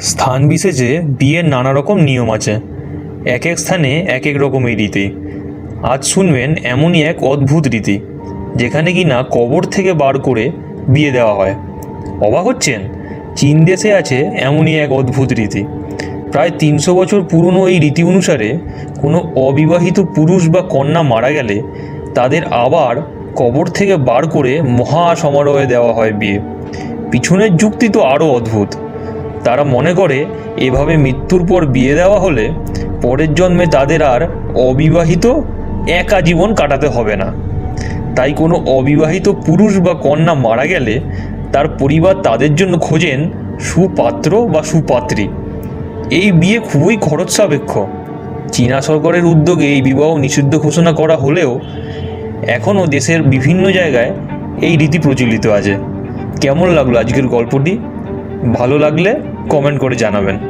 স্থান বিশেষে বিয়ের নানা রকম নিয়ম আছে। এক এক স্থানে এক এক রকমের রীতি। আজ শুনবেন এমনই এক অদ্ভুত রীতি, যেখানে কি না কবর থেকে বার করে বিয়ে দেওয়া হয়। অবাক হচ্ছেন? চীন দেশে আছে এমনই এক অদ্ভুত রীতি। প্রায় তিনশো বছর পুরনো এই রীতি অনুসারে কোনো অবিবাহিত পুরুষ বা কন্যা মারা গেলে তাদের আবার কবর থেকে বার করে মহা সমারোহে দেওয়া হয় বিয়ে। পিছনের যুক্তি তো আরও অদ্ভুত। তারা মনে করে এভাবে মৃত্যুর পর বিয়ে দেওয়া হলে পরের জন্মে তাদের আর অবিবাহিত একা জীবন কাটাতে হবে না। তাই কোনো অবিবাহিত পুরুষ বা কন্যা মারা গেলে তার পরিবার তাদের জন্য খোঁজেন সুপাত্র বা সুপাত্রী। এই বিয়ে খুবই খরচ সাপেক্ষ চীনা সরকারের উদ্যোগে এই বিবাহ নিষিদ্ধ ঘোষণা করা হলেও এখনও দেশের বিভিন্ন জায়গায় এই রীতি প্রচলিত আছে। কেমন লাগল আজকের গল্পটি? ভালো লাগলে কমেন্ট করে জানাবেন।